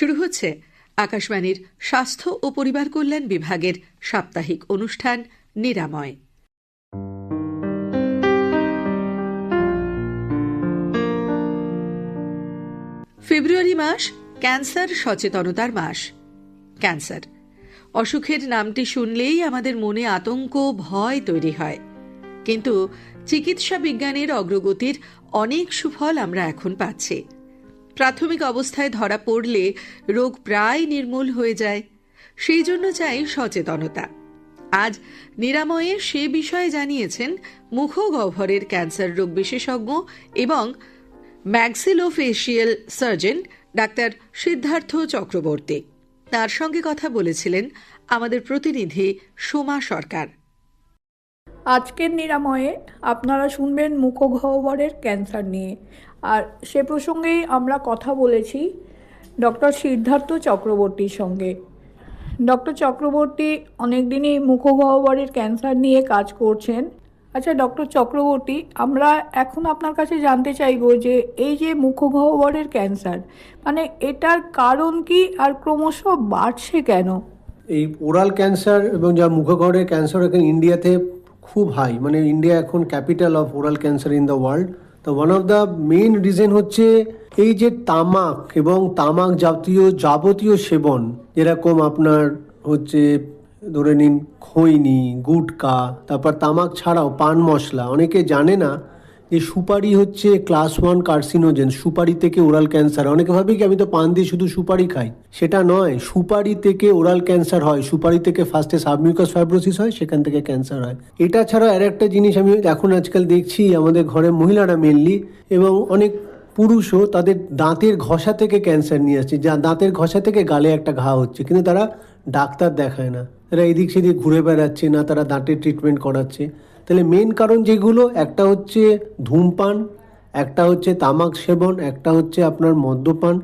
শুরু হচ্ছে আকাশবাণীর স্বাস্থ্য ও পরিবার কল্যাণ বিভাগের সাপ্তাহিক অনুষ্ঠান নিরাময়। ফেব্রুয়ারি মাস ক্যান্সার সচেতনতার মাস। ক্যান্সার। অসুখের নামটি শুনলেই আমাদের মনে আতঙ্ক, ভয় তৈরি হয়। কিন্তু চিকিৎসা বিজ্ঞানের অগ্রগতির অনেক সুফল আমরা এখন পাচ্ছি। প্রাথমিক অবস্থায় ধরা পড়লে রোগ প্রায় নির্মূল হয়ে যায়। সেই জন্য চাই সচেতনতা। আজ নিরাময়ে সে বিষয়ে জানিয়েছেন মুখগহ্বরের ক্যান্সার রোগ বিশেষজ্ঞ এবং maxillofacial surgeon doctor Siddhartha Chakraborty. তার সঙ্গে কথা বলেছিলেন আমাদের প্রতিনিধি সোমা সরকার। আজকের নিরাময়ে আপনারা শুনবেন মুখগহ্বরের ক্যান্সার নিয়ে। আর সে প্রসঙ্গেই আমরা কথা বলেছি ডক্টর সিদ্ধার্থ চক্রবর্তীর সঙ্গে। ডক্টর চক্রবর্তী অনেকদিনই মুখগহ্বরের ক্যান্সার নিয়ে কাজ করছেন। আচ্ছা ডক্টর চক্রবর্তী, আমরা এখন আপনার কাছে জানতে চাইব যে এই যে মুখগহ্বরের ক্যান্সার মানে এটার কারণ কি আর ক্রমশ বাড়ছে কেন? এই ওরাল ক্যান্সার এবং যা মুখগহ্বরের ক্যান্সার এখন ইন্ডিয়াতে খুব হাই মানে ইন্ডিয়া এখন capital of oral cancer in the world তো one of the main reason হচ্ছে এই যে তামাক এবং তামাক জাতীয় যাবতীয় সেবন, যেরকম আপনার হচ্ছে ধরে নিন খৈনি, গুটকা, তারপর তামাক ছাড়াও পান মশলা, অনেকে জানে না যে সুপারি হচ্ছে ক্লাস ওয়ান কার্সিনোজেন সুপারি থেকে ওরাল ক্যান্সার অনেকে ভাবে কি আমি তো পান দিয়ে শুধু সুপারি খাই? সেটা নয়, সুপারি থেকে ওরাল ক্যান্সার হয়, সুপারি থেকে ফার্স্টে সাবমিউকাস ফাইব্রোসিস হয়, সেখান থেকে ক্যান্সার হয়। এটা ছাড়া আর একটা জিনিস আমি এখন আজকাল দেখছি, আমাদের ঘরে মহিলারা মেনলি এবং অনেক পুরুষও তাদের দাঁতের ঘষা থেকে ক্যান্সার নিয়ে আসছে। যা দাঁতের ঘষা থেকে গালে একটা ঘা হচ্ছে, কিন্তু তারা ডাক্তার দেখায় না। তারা এদিক সেদিক ঘুরে বেড়াচ্ছে, না তারা দাঁতের ট্রিটমেন্ট করাচ্ছে। তাহলে মেন কারণ যেগুলো, একটা হচ্ছে ধূমপান, একটা হচ্ছে তামাক সেবন, একটা হচ্ছে আপনার মদ্যপান,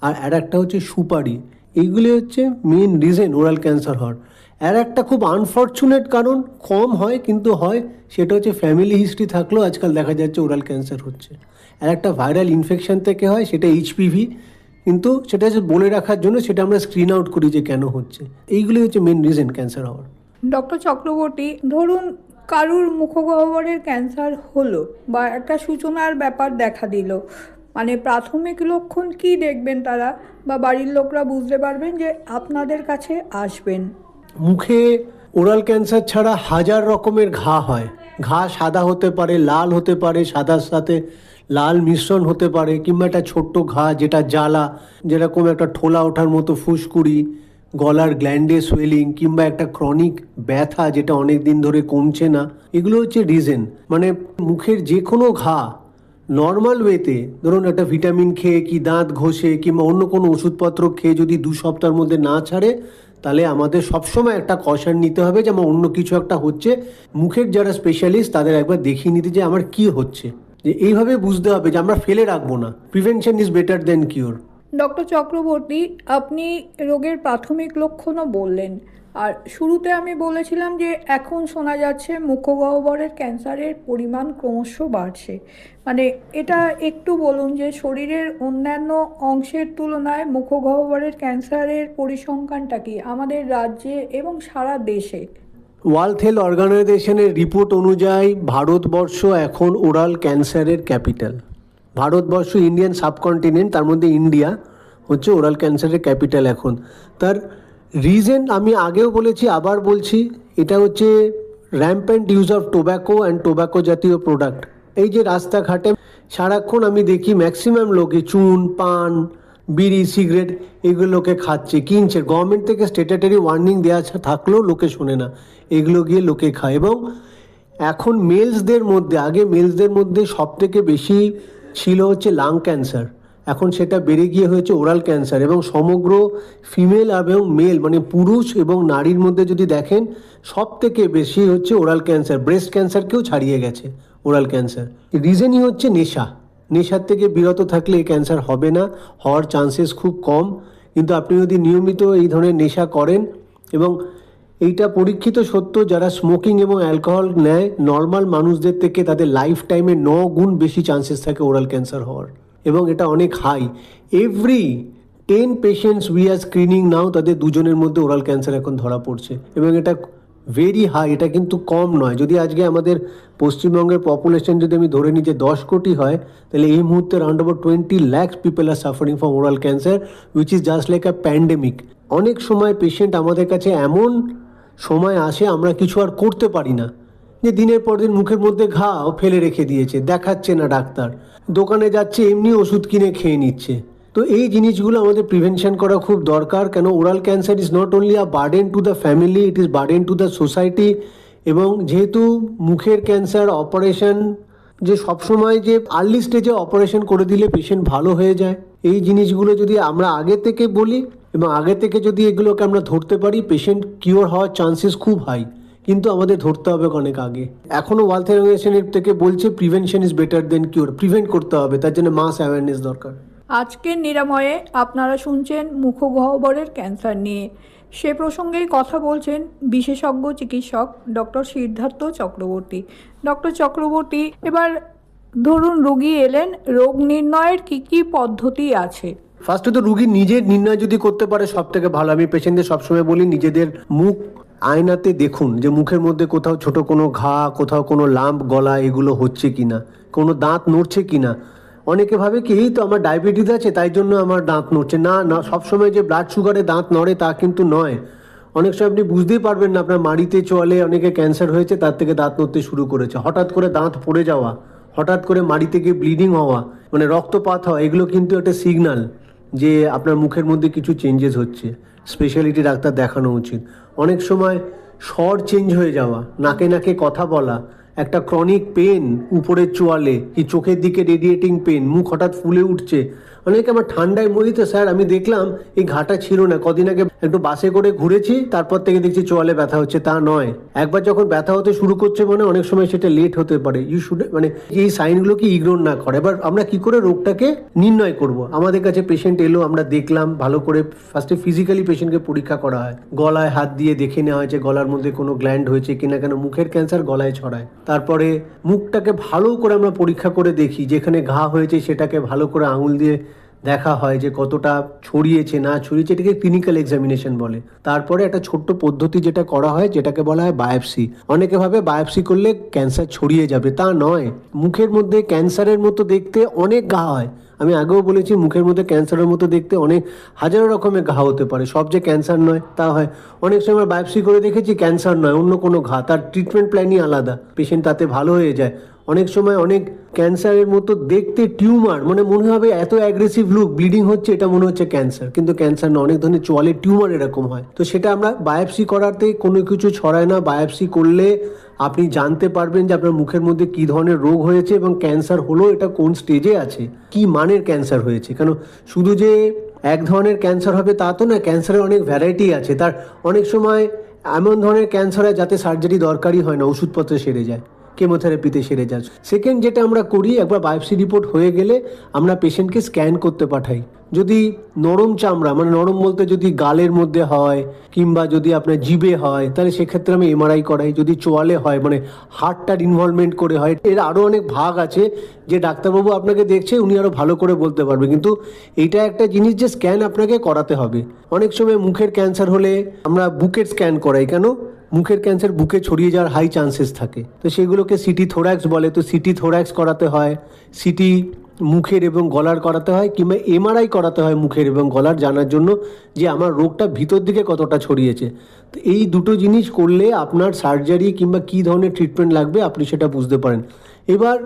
আর আর একটা হচ্ছে সুপারি। এইগুলি হচ্ছে মেন রিজন ওরাল ক্যান্সার হওয়ার। আর একটা খুব আনফর্চুনেট কারণ, কম হয় কিন্তু হয়, সেটা হচ্ছে ফ্যামিলি হিস্ট্রি থাকলেও আজকাল দেখা যাচ্ছে ওরাল ক্যান্সার হচ্ছে। আর একটা ভাইরাল ইনফেকশন থেকে হয়, সেটা এইচপিভি কিন্তু সেটা বলে রাখার জন্য সেটা আমরা স্ক্রিন আউট করি যে কেন হচ্ছে। এইগুলি হচ্ছে মেন রিজন ক্যান্সার হওয়ার। ডক্টর চক্রবর্তী, ধরুন কারুর মুখগহ্বরের ক্যান্সার হলো বা একটা সূচনার ব্যাপার দেখা দিল। মানে প্রাথমিক লক্ষণ কি দেখবেন তারা বা বাড়ির লোকরা বুঝতে পারবেন যে আপনাদের কাছে আসবেন। মুখে ওরাল ক্যান্সার ছাড়া হাজার রকমের ঘা হয়। ঘা সাদা হতে পারে, লাল হতে পারে, সাদার সাথে লাল মিশ্রণ হতে পারে কিংবা একটা ছোট্ট ঘা যেটা জ্বালা, যেরকম একটা ঠোলা ওঠার মতো ফুসকুড়ি গলার গ্ল্যান্ডে সোয়েলিং কিংবা একটা ক্রনিক ব্যথা যেটা অনেক দিন ধরে কমছে না, এগুলো হচ্ছে রিজেন মানে মুখের যে কোনো ঘা নর্মাল ওয়েতে ধরুন একটা ভিটামিন খেয়ে কি দাঁত ঘষে কিংবা অন্য কোনো ওষুধপত্র খেয়ে যদি দু সপ্তাহের মধ্যে না ছাড়ে, তাহলে আমাদের সবসময় একটা কষান নিতে হবে যে আমার অন্য কিছু একটা হচ্ছে। মুখের যারা স্পেশালিস্ট তাদের একবার দেখিয়ে নিতে যে আমার কি হচ্ছে। যে এইভাবে বুঝতে হবে যে আমরা ফেলে রাখব না। Prevention is better than cure doctor Chakraborty, আপনি রোগের প্রাথমিক লক্ষণও বললেন। আর শুরুতে আমি বলেছিলাম যে এখন শোনা যাচ্ছে মুখগহ্বরের ক্যান্সারের পরিমাণ ক্রমশ বাড়ছে। মানে এটা একটু বলুন যে শরীরের অন্যান্য অংশের তুলনায় মুখগহ্বরের ক্যান্সারের পরিসংখ্যানটা কি আমাদের রাজ্যে এবং সারা দেশে? ওয়ার্ল্ড হেলথ অর্গানাইজেশনের রিপোর্ট অনুযায়ী ভারতবর্ষ এখন ওরাল ক্যান্সারের ক্যাপিটাল। ভারতবর্ষ ইন্ডিয়ান সাবকন্টিনেন্ট তার মধ্যে ইন্ডিয়া হচ্ছে ওরাল ক্যান্সারের ক্যাপিটাল এখন। তার রিজন আমি আগেও বলেছি, আবার বলছি, এটা হচ্ছে rampant use of tobacco and tobacco জাতীয় প্রোডাক্ট এই যে রাস্তাঘাটে সারাক্ষণ আমি দেখি ম্যাক্সিমাম লোকে চুন, পান, বিড়ি সিগারেট এগুলো লোকে খাচ্ছে, কিনছে। গভর্নমেন্ট থেকে স্টেটাটারি ওয়ার্নিং দেওয়া থাকলেও লোকে শোনে না। এগুলো গিয়ে লোকে খায়। এবং এখন মেলসদের মধ্যে, আগে মেলসদের মধ্যে সব থেকে বেশি ছিল হচ্ছে লাং ক্যান্সার এখন সেটা বেড়ে গিয়ে হয়েছে ওরাল ক্যান্সার এবং সমগ্র ফিমেল এবং মেল মানে পুরুষ এবং নারীর মধ্যে যদি দেখেন সব থেকে বেশি হচ্ছে ওরাল ক্যান্সার ব্রেস্ট ক্যান্সারকেও ছাড়িয়ে গেছে ওরাল ক্যান্সার রিজনই হচ্ছে নেশা। নেশার থেকে বিরত থাকলে এই ক্যান্সার হবে না, হওয়ার চান্সেস খুব কম। কিন্তু আপনি যদি নিয়মিত এই ধরনের নেশা করেন এবং এইটা পরীক্ষিত সত্য, যারা স্মোকিং এবং অ্যালকোহল নেয় নর্মাল মানুষদের থেকে তাদের লাইফ টাইমে ন গুণ বেশি চান্সেস থাকে ওরাল ক্যান্সার হওয়ার। এবং এটা অনেক high every ten patients we are screening now তাদের দুজনের মধ্যে ওরাল ক্যান্সার এখন ধরা পড়ছে। এবং এটা ভেরি হাই এটা কিন্তু কম নয়। যদি আজকে আমাদের পশ্চিমবঙ্গের পপুলেশন যদি আমি ধরে নিই যে দশ কোটি হয়, তাহলে এই মুহূর্তে round about twenty lakhs people are suffering from oral cancer which is just like a pandemic অনেক সময় পেশেন্ট আমাদের কাছে এমন সময় আসে, আমরা কিছু আর করতে পারি না। যে দিনের পর দিন মুখের মধ্যে ঘাও ফেলে রেখে দিয়েছে, দেখাচ্ছে না ডাক্তার। দোকানে যাচ্ছে, এমনি ওষুধ কিনে খেয়ে নিচ্ছে। তো এই জিনিসগুলো আমাদের প্রিভেনশন করা খুব দরকার, কেন oral cancer is not only a burden to the family it is burden to the society এবং যেহেতু মুখের ক্যান্সার অপারেশন যে সবসময় যে আর্লি স্টেজে অপারেশন করে দিলে পেশেন্ট ভালো হয়ে যায়, এই জিনিসগুলো যদি আমরা আগে থেকে বলি এবং আগে থেকে যদি এগুলোকে আমরা ধরতে পারি পেশেন্ট কিওর হওয়ার চান্সেস খুব হাই কিন্তু আমাদের ধরতে হবে অনেক আগে। এখনও ওয়ার্ল্ড হেলথ অর্গানাইজেশনের থেকে বলছে prevention is better than cure prevent করতে হবে, তার জন্য মাস অ্যাওয়ারনেস দরকার। আজকের নিরাময়ে আপনারা শুনছেন মুখগহ্বরের ক্যান্সার নিয়ে। সে প্রসঙ্গেই কথা বলছেন বিশেষজ্ঞ চিকিৎসক ডক্টর সিদ্ধার্থ চক্রবর্তী। ডক্টর চক্রবর্তী, এবার ধরুন রুগী এলেন, রোগ নির্ণয়ের কি কি পদ্ধতি আছে? ফার্স্টে তো রুগী নিজের নির্ণয় যদি করতে পারে, সব থেকে ভালো। আমি পেশেন্টদের সবসময় বলি, নিজেদের মুখ আয়নাতে দেখুন যে মুখের মধ্যে কোথাও ছোট কোনো ঘা, কোথাও কোনো লাম্প, গলা এগুলো হচ্ছে কিনা, কোনো দাঁত নড়ছে কি না অনেকে ভাবে কি, এই তো আমার ডায়াবেটিস আছে, তাই জন্য আমার দাঁত নড়ছে। না না, সবসময় যে ব্লাড সুগারে দাঁত নড়ে তা কিন্তু নয়। অনেক সময় আপনি বুঝতেই পারবেন না, আপনার মাড়িতে চলে, অনেকে ক্যান্সার হয়েছে, তার থেকে দাঁত নড়তে শুরু করেছে। হঠাৎ করে দাঁত পড়ে যাওয়া, হঠাৎ করে মাড়ি থেকে ব্লিডিং হওয়া মানে রক্তপাত হওয়া, এগুলো কিন্তু একটা সিগনাল যে আপনার মুখের মধ্যে কিছু চেঞ্জেস হচ্ছে। স্পেশালিটি ডাক্তার দেখানো উচিত। অনেক সময় স্বর চেঞ্জ হয়ে যাওয়া, নাকে নাকে কথা বলা, একটা ক্রনিক পেন উপরের চোয়ালে কি চোখের দিকে রেডিয়েটিং পেন মুখ হঠাৎ ফুলে উঠছে অনেকে আমার ঠান্ডায় মরি তো স্যার, আমি দেখলাম এই ঘাটা ছিল না। কদিন আগে একটু বাসে করে ঘুরেছি, তারপর থেকে দেখছি চোয়ালে ব্যথা হচ্ছে, তা নয়। একবার যখন ব্যথা হতে শুরু করছে মানে অনেক সময় সেটা লেট হতে পারে। ইউ শুড মানে এই সাইনগুলোকে ইগনোর না করে। এবার আমরা কি করে রোগটাকে নির্ণয় করব? আমাদের কাছে পেশেন্ট এলো, আমরা দেখলাম, ভালো করে ফার্স্টে ফিজিক্যালি পেশেন্টকে পরীক্ষা করা হয়। গলায় হাত দিয়ে দেখে নেওয়া হয় যে গলার মধ্যে কোনো গ্ল্যান্ড হয়েছে কিনা কেন, মুখের ক্যান্সার গলায় ছড়ায়। তারপরে মুখটাকে ভালো করে আমরা পরীক্ষা করে দেখি, যেখানে ঘা হয়েছে সেটাকে ভালো করে আঙুল দিয়ে দেখা হয় যে কতটা ছড়িয়েছে, না ছড়িয়েছে, এটাকে ক্লিনিক্যাল এক্সামিনেশন বলে। তারপরে একটা ছোট্ট পদ্ধতি যেটা করা হয়, যেটাকে বলা হয় বায়োপসি অনেকে ভাবে বায়োপসি করলে ক্যান্সার ছড়িয়ে যাবে, তা নয়। মুখের মধ্যে ক্যান্সারের মতো দেখতে অনেক ঘা হয়। আমি আগেও বলেছি, মুখের মধ্যে ক্যান্সারের মতো দেখতে অনেক, হাজারো রকমের ঘা হতে পারে। সব যে ক্যান্সার নয়, তা হয়। অনেক সময় বায়োপসি করে দেখেছি ক্যান্সার নয়, অন্য কোনো ঘা। তার ট্রিটমেন্ট প্ল্যানই আলাদা। পেশেন্ট তাতে ভালো হয়ে যায়। অনেক সময় অনেক ক্যান্সারের মতো দেখতে টিউমার মানে মনে হবে এত অ্যাগ্রেসিভ লুক ব্লিডিং হচ্ছে, এটা মনে হচ্ছে ক্যান্সার কিন্তু ক্যান্সার না, অনেক ধরনের চোয়ালে টিউমার এরকম হয়। তো সেটা আমরা বায়োপসি করাতে কোনো কিছু ছড়ায় না। বায়োপসি করলে আপনি জানতে পারবেন যে আপনার মুখের মধ্যে কি ধরনের রোগ হয়েছে এবং ক্যান্সার হলো এটা কোন স্টেজে আছে, কি মানের ক্যান্সার হয়েছে। কেন শুধু যে এক ধরনের ক্যান্সার হবে তা তো না ক্যান্সারের অনেক ভ্যারাইটি আছে। তার অনেক সময় এমন ধরনের ক্যান্সার হয় যাতে সার্জারি দরকারই হয় না, ওষুধপত্রে সেরে যায়। কেমোথেরাপিতে সেরে যায় সেকেন্ড যেটা আমরা করি, একবার বায়োপসি রিপোর্ট হয়ে গেলে আমরা পেশেন্টকে স্ক্যান করতে পাঠাই। যদি নরম চামড়া মানে নরম বলতে যদি গালের মধ্যে হয়, কিংবা যদি আপনার জিবে হয়, তাহলে সেক্ষেত্রে আমি এমআরআই করাই। যদি চোয়ালে হয় মানে হার্টটার ইনভলভমেন্ট করে হয়, এর আরও অনেক ভাগ আছে যে ডাক্তারবাবু আপনাকে দেখছে, উনি আরও ভালো করে বলতে পারবে। কিন্তু এইটা একটা জিনিস যে স্ক্যান আপনাকে করাতে হবে। অনেক সময় মুখের ক্যান্সার হলে আমরা বুকের স্ক্যান করাই। কেন? মুখের ক্যান্সার বুকে ছড়িয়ে যাওয়ার হাই চান্সেস থাকে। তো সেগুলোকে সিটি থোরাক্স বলে, তো সিটি থোরাক্স করাতে হয় সিটি মুখের এবং গলার করাতে হয়, কিংবা এমআরআই করাতে হয় মুখের এবং গলার জানার জন্য যে আমার রোগটা ভিতর দিকে কতটা ছড়িয়েছে। তো এই দুটো জিনিস করলে আপনার সার্জারি কিংবা কী ধরনের ট্রিটমেন্ট লাগবে আপনি সেটা বুঝতে পারেন। এবার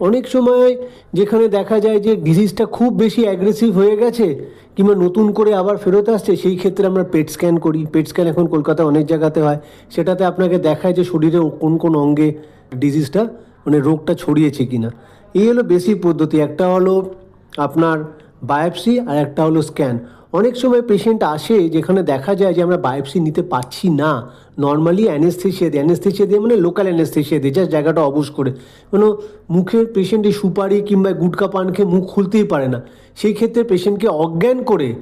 অনেক সময় যেখানে দেখা যায় যে ডিজিজটা খুব বেশি অ্যাগ্রেসিভ হয়ে গেছে কিংবা নতুন করে আবার ফেরত আসছে, সেই ক্ষেত্রে আমরা পেট স্ক্যান করি। পেট স্ক্যান এখন কলকাতা অনেক জায়গাতে হয়। সেটাতে আপনাকে দেখায় যে শরীরে কোন কোন অঙ্গে ডিজিজটা মানে রোগটা ছড়িয়েছে কিনা। এই হলো বেসিক পদ্ধতি। একটা হলো আপনার বায়োপসি আর একটা হলো স্ক্যান অনেক সময় পেশেন্ট আসে যেখানে দেখা যায় যে আমরা বায়োপসি নিতে পারছি না। নর্মালি অ্যানেস্থেশিয়া দিয়ে। অ্যানেস্থেশিয়া দিয়ে মানে লোকাল অ্যানেস্থেশিয়া দিয়ে জাস্ট জায়গাটা অবশ করে। কোনো মুখের পেশেন্টের সুপারি কিংবা গুটকা পান খেয়ে মুখ খুলতেই পারে না। সেই ক্ষেত্রে পেশেন্টকে অজ্ঞান করে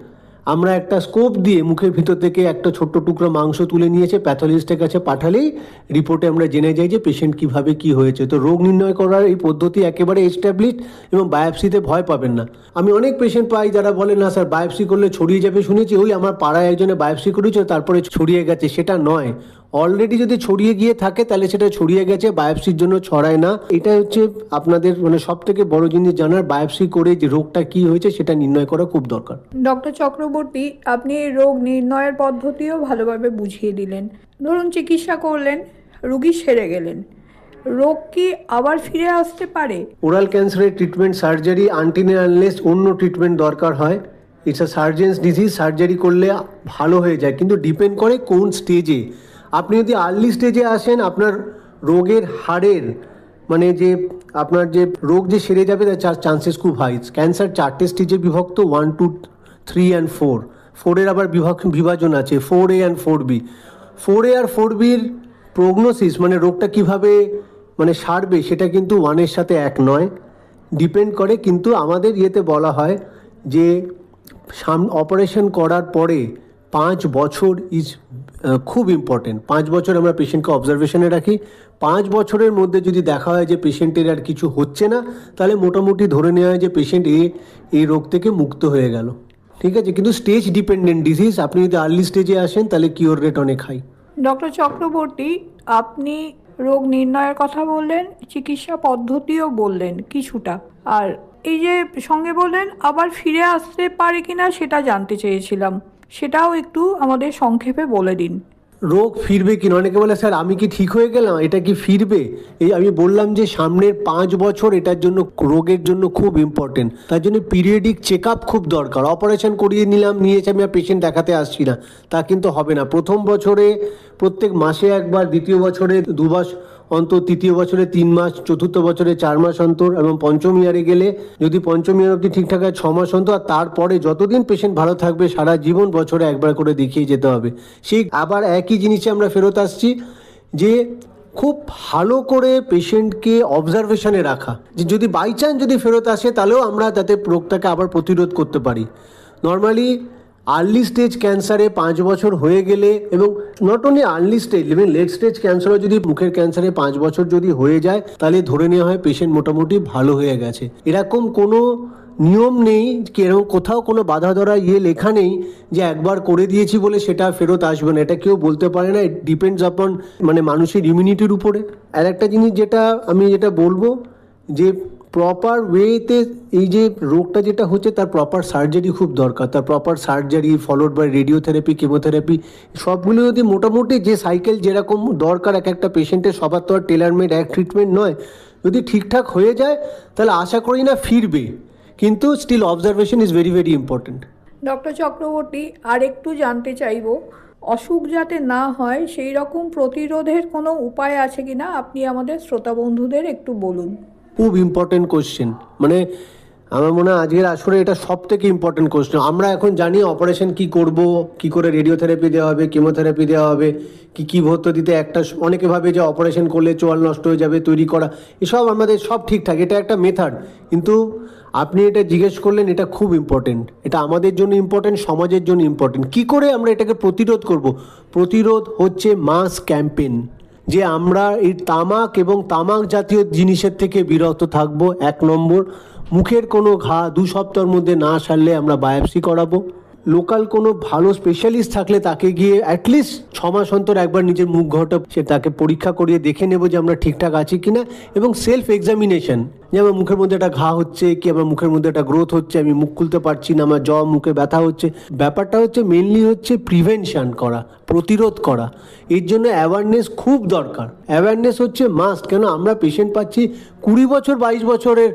আমরা একটা স্কোপ দিয়ে মুখের ভিতর থেকে একটা ছোট্ট টুকরো মাংস তুলে নিয়েছে প্যাথোলজিস্টের কাছে পাঠালেই রিপোর্টে আমরা জেনে যাই যে পেশেন্ট কীভাবে কি হয়েছে। তো রোগ নির্ণয় করার এই পদ্ধতি একেবারে এস্টাবলিশ এবং বায়োপসিতে ভয় পাবেন না। আমি অনেক পেশেন্ট পাই যারা বলে, না স্যার বায়োপসি করলে ছড়িয়ে যাবে। শুনেছি, ওই আমার পাড়ায় একজনে বায়োপসি করেছে, তারপরে ছড়িয়ে গেছে। সেটা নয়। অলরেডি যদি ছড়িয়ে গিয়ে থাকে তাহলে সেটা ছড়িয়ে গেছে বায়োপসির জন্য ছড়ায় না। এটা হচ্ছে আপনাদের মানে সব থেকে বড় জিনিস জানার বায়োপসি করে যে রোগটা কি হয়েছে সেটা নির্ণয় করা খুব দরকার। ডক্টর চক্রবর্তী আপনি এই রোগ নির্ণয়ের পদ্ধতিও ভালোভাবে বুঝিয়ে দিলেন। ধরুন চিকিৎসা করলেন রুগী সেরে গেলেন। রোগ কি আবার ফিরে আসতে পারে? ওরাল ক্যান্সারের ট্রিটমেন্ট সার্জারি আনটিনে আনলেস অন্য ট্রিটমেন্ট দরকার হয়। It's a surgeon's disease surgery করলে ভালো হয়ে যায়। কিন্তু ডিপেন্ড করে কোন স্টেজে আপনি যদি আর্লি স্টেজে আসেন, আপনার রোগের হাড়ের মানে যে আপনার যে রোগ যে সেরে যাবে, তার চান্সেস খুব হাই ক্যান্সার চারটে স্টেজে বিভক্ত one two three and four ফোরের আবার বিভাগ বিভাজন আছে four A and four B four A R four বির প্রগনোসিস মানে রোগটা কীভাবে মানে সারবে, সেটা কিন্তু ওয়ানের সাথে এক নয়। ডিপেন্ড করে, কিন্তু আমাদের ইয়েতে বলা হয় যে সাম অপারেশন করার পরে পাঁচ বছর ইজ খুব ইম্পর্টেন্ট পাঁচ বছর আমরা পেশেন্টকে অবজারভেশনে রাখি। পাঁচ বছরের মধ্যে যদি দেখা হয় যে পেশেন্টের আর কিছু হচ্ছে না, তাহলে মোটামুটি ধরে নেওয়া হয় যে পেশেন্ট এ এই রোগ থেকে মুক্ত হয়ে গেল। ঠিক আছে? কিন্তু স্টেজ ডিপেন্ডেন্ট ডিজিজ আপনি যদি আর্লি স্টেজে আসেন, তাহলে কিওর রেট অনেক হাই ডক্টর চক্রবর্তী আপনি রোগ নির্ণয়ের কথা বললেন, চিকিৎসা পদ্ধতিও বললেন কিছুটা। আর এই যে সঙ্গে বললেন, আবার ফিরে আসতে পারে কিনা সেটা জানতে চেয়েছিলাম। সেটাও একটু আমাদের সংক্ষেপে বলে দিন। রোগ ফিরবে কি না? অনেকে বলে, স্যার, আমি কি ঠিক হয়ে গেলাম? এটা কি ফিরবে? এই আমি বললাম যে, সামনের পাঁচ বছর এটার জন্য রোগের জন্য খুব ইম্পর্টেন্ট তার জন্য পিরিয়ডিক চেক আপ খুব দরকার। অপারেশন করিয়ে নিলাম, নিয়েছে আমি আর পেশেন্ট দেখাতে আসছি না। তা কিন্তু হবে না। প্রথম বছরে, প্রত্যেক মাসে একবার, দ্বিতীয় বছরে দু মাস অন্তর তৃতীয় বছরে তিন মাস, চতুর্থ বছরে চার মাস অন্তর এবং পঞ্চম ইয়ারে গেলে যদি পঞ্চম ইয়ার অবধি ঠিকঠাক হয়, ছ মাস অন্তর আর তারপরে যতদিন পেশেন্ট ভালো থাকবে, সারা জীবন বছরে একবার করে দেখিয়ে যেতে হবে। সেই আবার একই জিনিসে আমরা ফেরত আসছি যে খুব ভালো করে পেশেন্টকে অবজারভেশনে রাখা। যে যদি বাই চান্স যদি ফেরত আসে, তাহলেও আমরা তাতে রোগটাকে আবার প্রতিরোধ করতে পারি। নর্মালি আর্লি স্টেজ ক্যান্সারে পাঁচ বছর হয়ে গেলে এবং not only early stage even late stage ক্যান্সারও যদি মুখের ক্যান্সারে পাঁচ বছর যদি হয়ে যায়, তাহলে ধরে নেওয়া হয় পেশেন্ট মোটামুটি ভালো হয়ে গেছে। এরকম কোনো নিয়ম নেই কি এরকম কোথাও কোনো বাধা ধরা ইয়ে লেখা নেই যে একবার করে দিয়েছি বলে সেটা ফেরত আসবে না। এটা কেউ বলতে পারে না ডিপেন্ডস আপন মানে মানুষের ইমিউনিটির উপরে। আর একটা জিনিস যেটা আমি যেটা বলব যে প্রপার ওয়েতে এই যে রোগটা যেটা হচ্ছে, তার প্রপার সার্জারি খুব দরকার। তার proper surgery followed by radiotherapy chemotherapy সবগুলো যদি মোটামুটি যে সাইকেল যেরকম দরকার এক একটা পেশেন্টের সবার তো আর টেলারমেড এক ট্রিটমেন্ট নয়। যদি ঠিকঠাক হয়ে যায়, তাহলে আশা করি না ফিরবে। কিন্তু still observation is very very important doctor Chakraborty আর একটু জানতে চাইব, অসুখ যাতে না হয় সেই রকম প্রতিরোধের কোনো উপায় আছে কিনা? আপনি আমাদের শ্রোতা বন্ধুদের একটু বলুন। খুব ইম্পর্টেন্ট কোশ্চেন মানে আমার মনে হয় আজকের আসরে এটা সব থেকে ইম্পর্টেন্ট কোশ্চেন আমরা এখন জানি অপারেশন কি করব, কি করে রেডিওথেরাপি দেওয়া হবে কেমোথেরাপি দেওয়া হবে, কি কি পদ্ধতিতে একটা অনেকে ভাবে যে অপারেশন করলে চোয়াল নষ্ট হয়ে যাবে, তৈরি করা, এসব আমাদের সব ঠিকঠাক, এটা একটা মেথড কিন্তু আপনি এটা জিজ্ঞেস করলেন, এটা খুব ইম্পর্টেন্ট এটা আমাদের জন্য ইম্পর্টেন্ট সমাজের জন্য ইম্পর্টেন্ট কি করে আমরা এটাকে প্রতিরোধ করব? প্রতিরোধ হচ্ছে মাস ক্যাম্পেন যে আমরা এই তামাক এবং তামাক জাতীয় জিনিসের থেকে বিরত থাকব, এক নম্বর। মুখের কোনো ঘা দু সপ্তাহের মধ্যে না সারলে আমরা বায়োপসি করাবো। লোকাল কোনো ভালো স্পেশালিস্ট থাকলে তাকে গিয়ে অ্যাটলিস্ট ছ মাস অন্তর একবার নিজের মুখ ঘরটা সে তাকে পরীক্ষা করিয়ে দেখে নেব যে আমরা ঠিকঠাক আছি কিনা এবং সেলফ এক্সামিনেশন যে আমার মুখের মধ্যে একটা ঘা হচ্ছে, কি আমার মুখের মধ্যে একটা গ্রোথ হচ্ছে, আমি মুখ খুলতে পারছি না, আমার জ মুখে ব্যথা হচ্ছে। ব্যাপারটা হচ্ছে মেনলি হচ্ছে প্রিভেনশন করা, প্রতিরোধ করা। এর জন্য অ্যাওয়ারনেস খুব দরকার। অ্যাওয়ারনেস হচ্ছে মাস্ট কেন? আমরা পেশেন্ট পাচ্ছি কুড়ি বছর, বাইশ বছরের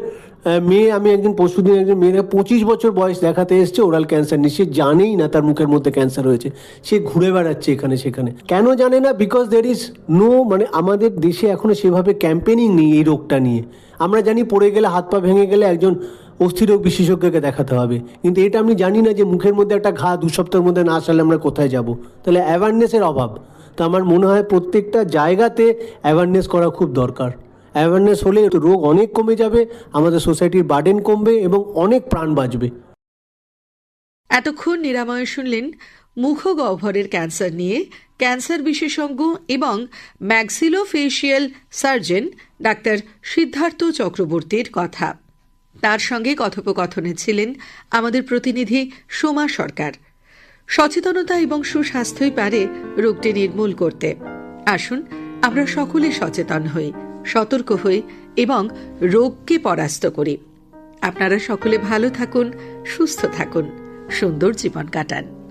মেয়ে, আমি একজন পরশুদিন একজন মেয়ে পঁচিশ বছর বয়স দেখাতে এসছে, ওরাল ক্যান্সার নিয়ে সে জানেই না তার মুখের মধ্যে ক্যান্সার হয়েছে সে ঘুরে বেড়াচ্ছে এখানে সেখানে। কেন জানে না? বিকজ দের ইজ নো মানে আমাদের দেশে এখনও সেভাবে ক্যাম্পেনিং নেই এই রোগটা নিয়ে। আমরা জানি পড়ে গেলে হাত পা ভেঙে গেলে একজন অস্থিরোগ বিশেষজ্ঞকে দেখাতে হবে। কিন্তু এটা আমি জানি না যে মুখের মধ্যে একটা ঘা দু সপ্তাহের মধ্যে না আসলে আমরা কোথায় যাব। তাহলে অ্যাওয়ারনেসের অভাব। তো আমার মনে হয় প্রত্যেকটা জায়গাতে অ্যাওয়ারনেস করা খুব দরকার। অ্যাওয়ারনেস হলে রোগ অনেক কমে যাবে, আমাদের সোসাইটির বার্ডেন কমবে এবং অনেক প্রাণ বাঁচবে। এতক্ষণ নিরাময় শুনলেন মুখগহ্বরের ক্যান্সার নিয়ে ক্যান্সার বিশেষজ্ঞ এবং ম্যাক্সিলোফেশিয়াল সার্জন ডাক্তার সিদ্ধার্থ চক্রবর্তীর কথা। তার সঙ্গে কথোপকথনে ছিলেন আমাদের প্রতিনিধি সোমা সরকার। সচেতনতা এবং সুস্বাস্থ্যই পারে রোগটি নির্মূল করতে। আসুন, আমরা সকলে সচেতন হই। সতর্ক হই এবং রোগকে পরাস্ত করি। আপনারা সকলে ভালো থাকুন, সুস্থ থাকুন। সুন্দর জীবন কাটান।